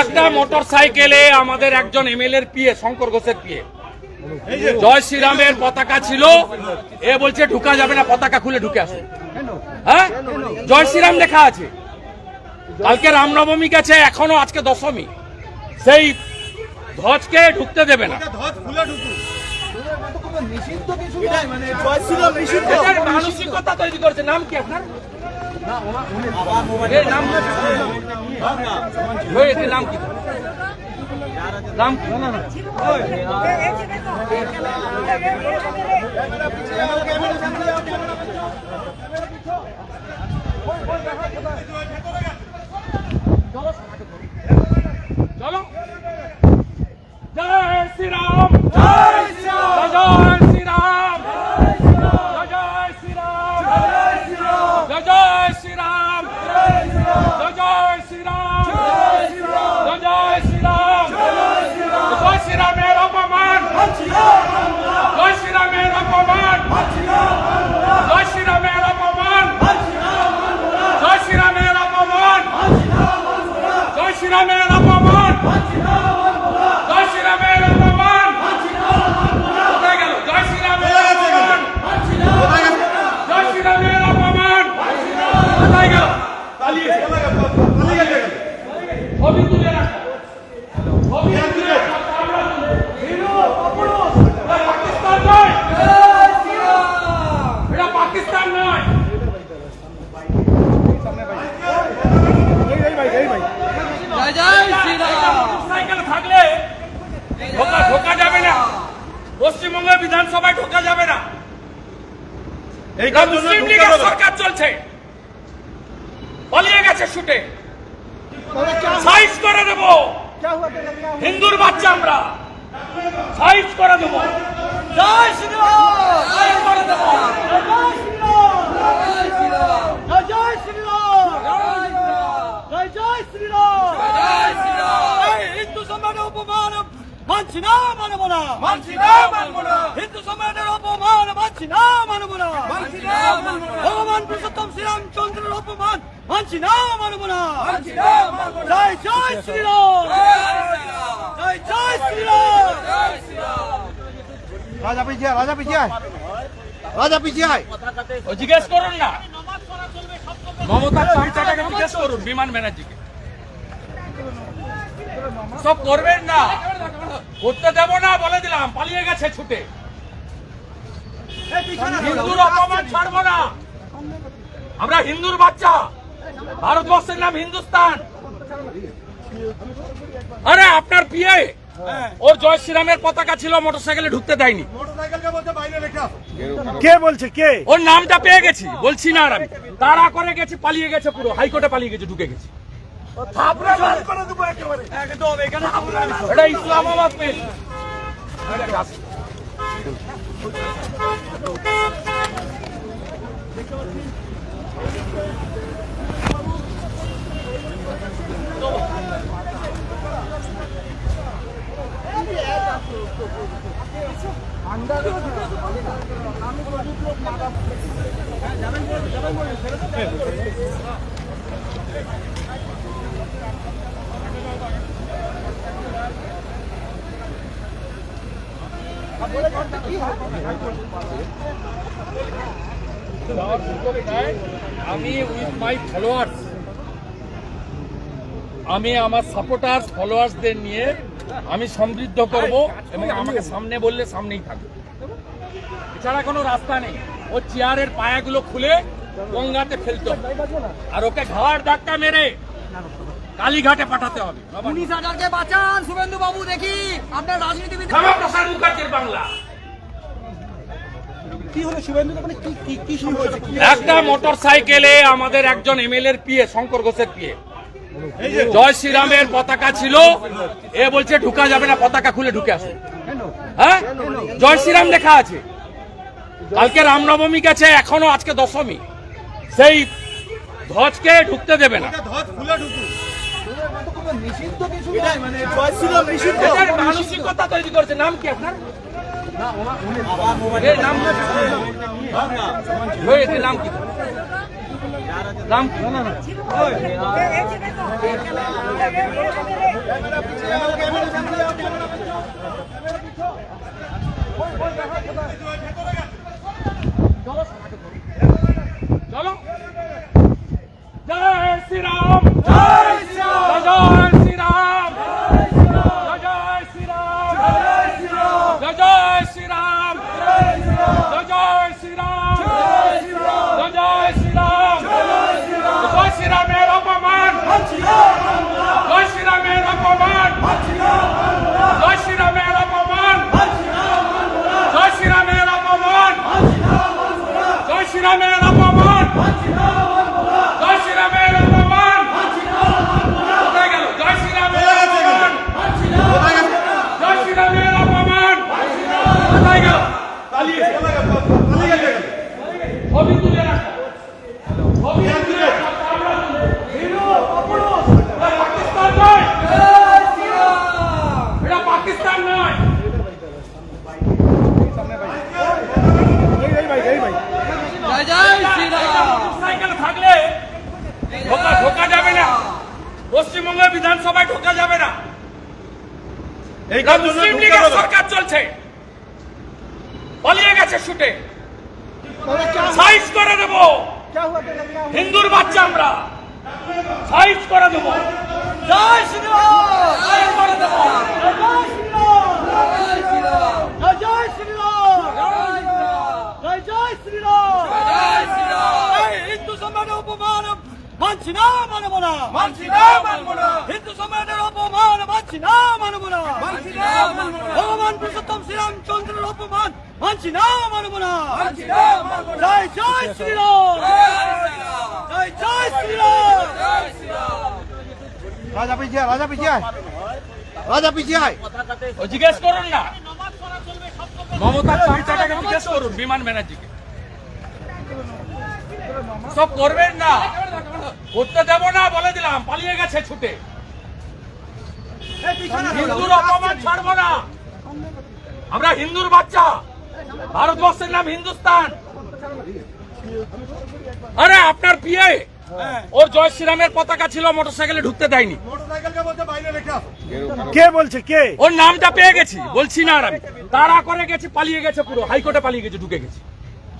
একটা মোটর সাইকেলে আমাদের একজন এমএলএর পিএ শঙ্কর ঘোষের পিএ। জয় শ্রীরামের পতাকা ছিল। এ বলছে ঢুকা যাবে না পতাকা খুলে ঢুকে আসুন হ্যাঁ? জয় শ্রীরাম লেখা আছে। কালকে রামনবমী গেছে এখনও আজকে দশমী। সেই ধ্বজকে ঢুকতে দেবে না। নিষিদ্ধ কিছু মানে শ্রীরাম নিষিদ্ধ। মানসিকতা তৈরি করেছে। নাম কি আপনার? এর নাম কি? নাম কি? চলো জয় শ্রীরাম জয় শ্রীরাম জয় শ্রীরাম জয় শ্রীরাম জয় জয় শ্রীরাম। জয় শ্রীরাম। জয় শ্রীরাম। জয় শ্রীরামের অপমান। জয় শ্রীরামের অপমান। জয় শ্রীরামের অপমান। জয় শ্রীরামের অপমান। জয় শ্রীরামের অপমান জয় শ্রীরামের অপমান কোথায় গেল জয় শ্রীরামের অপমান জয় শ্রীরামের অপমান কোথায় গেল পালিয়েছে ছবি তুলে রাখো। ছবি তুলে পাকিস্তান নয়। এটা পাকিস্তান নয়। সাইকেল থাকলে ঢোকা যাবে না। পশ্চিমবঙ্গ বিধানসভায় ঢোকা যাবে না। এই মুসলিম লীগের সরকার চলছে। পালিয়ে গেছে শুটে সাইজ করে দেব। হিন্দুর বাচ্চা আমরা। সাইজ করে দেব। জয় শ্রীরাম সাইজ করে দেব। হিন্দু সম্রাটের অপমান মানছি না মানব না। মানছি না মানবো না। হিন্দু সম্রাটের অপমান মানছি না মানব না। মানছি না মানবো না। ভগবান পুরুষোত্তম শ্রীরামচন্দ্রের অপমান মানছি না মানব না। জয় জয় শ্রীরাম জয় জয় শ্রীরাম। রাজা পিছিয়ে রাজা পিছিয়ে। রাজা পিছিয়ে। ও জিজ্ঞেস করুন না। মমতা চামচাটাকে জিজ্ঞেস করুন বিমান ব্যানার্জিকে সব করবেন না। করতে দেব না বলে দিলাম পালিয়ে গেছে ছুটে। হিন্দুর অপমান ছাড়বো না। আমরা হিন্দুর বাচ্চা। ভারতবর্ষের নাম হিন্দুস্তান। আরে আপনার পিয়ে ওর জয় শ্রীরামের পতাকা ছিল মোটরসাইকেলে ঢুকতে দেয়নি। কে বলছে? কে? ওর নামটা পেয়ে গেছি বলছি না আর আমি। তাড়া করে গেছি পালিয়ে গেছে পুরো হাইকোর্টে পালিয়ে গেছে ঢুকে গেছে। এটা ইসলামাবাদ পেয়েছি আমি উইথ মাই ফলোয়ার্স আমি আমার সাপোর্টার ফলোয়ার্সদের নিয়ে আমি সমৃদ্ধ করব এবং আমাকে সামনে বললে সামনেই থাকবে। এছাড়া কোনো রাস্তা নেই। ও চেয়ারের পায়াগুলো খুলে গঙ্গাতে ফেলতে হবে। আর ওকে ঘাড় ধাক্কা মেরে কালীঘাটে পাঠাতে হবে। উনিশ হাজারকে বাঁচান শুভেন্দু বাবু দেখি আপনার রাজনীতিবিদ মুখার্জির বাংলা। হলো মানে একটা মোটর সাইকেলে আমাদের একজন এমএলএর পিএ শঙ্কর ঘোষের পিএ জয় শ্রীরামের পতাকা ছিল। এ বলছে ঢুকা যাবে না পতাকা খুলে ঢুকে আসুন হ্যাঁ? জয় শ্রীরাম লেখা আছে। কালকে রামনবমী গেছে এখনও আজকে দশমী। সেই ধ্বজকে ঢুকতে দেবে না। নিষিদ্ধ কিছু নয় মানে জয় শ্রীরাম নিষিদ্ধ। মানসিকতা তৈরি করেছে। নাম কি আপনার? এর নাম এটার নাম কি নাম চলো জয় শ্রীরাম জয় শ্রীরাম জয় শ্রীরাম জয় শ্রীরাম জয় জয় শ্রীরাম জয় শ্রীরাম জয় শ্রীরাম জয় শ্রীরামের অপমান জয় শ্রীরামের অপমান জয় শ্রীরামের অপমান জয় শ্রীরামের অপমান জয় শ্রীরামের অপমান জয় শ্রীরামের অপমান কোথায় গেল জয় শ্রীরামের অপমান জয় শ্রীরামের অপমান কোথায় গেল পালিয়েছে ছবি তুলে রাখো ছবি তুলে রাখো, আমরা তুলবো। এটা পাকিস্তান নয় এটা পাকিস্তান নয় জয় জয় শ্রীরাম সাইকেল থাকলে ঢোকা ঢোকা যাবে না পশ্চিমবঙ্গের বিধানসভায় ঢোকা যাবে না। মুসলিম লীগের সরকার চলছে। পালিয়ে গেছে শুটে। সাইজ করে দেব। হিন্দুর বাচ্চা আমরা। সাইজ করে দেব। জয় শ্রী করে দেব জয় শ্রীরাম জয় শ্রীরাম জয় জয় শ্রীরাম জয় শ্রীরাম এই হিন্দু সম্রাটের অপমান মানছি না মানব না। মানছি না মানব না। হিন্দু সম্রাটের অপমান মানছি না মানব না। মানছি না মানব না। ভগবান পুরুষোত্তম শ্রীরামচন্দ্রের অপমান মানছি না মানব না। মানছি না মানব না। জয় জয় শ্রীরাম। জয় জয় শ্রীরাম। জয় শ্রীরাম। রাজা পিছিয়ে আয়, রাজা পিছিয়ে আয়। রাজা পিছিয়ে আয়। ও জিজ্ঞেস করুন না। মমতার চামচাটাকে জিজ্ঞেস করুন বিমান ব্যানার্জিকে। সব করবেন না। করতে দেব না বলে দিলাম পালিয়ে গেছে ছুটে। হিন্দুর অপমান ছাড়বো না। আমরা হিন্দুর বাচ্চা। ভারতবর্ষের নাম হিন্দুস্তান। আরে আপনার পিয়ে ওর জয় শ্রীরামের পতাকা ছিল মোটরসাইকেলে ঢুকতে দেয়নি। কে বলছে কে? ওর নামটা পেয়ে গেছি বলছি না আর আমি। তারা করে গেছি পালিয়ে গেছে পুরো হাইকোর্টে পালিয়ে গেছে ঢুকে গেছে।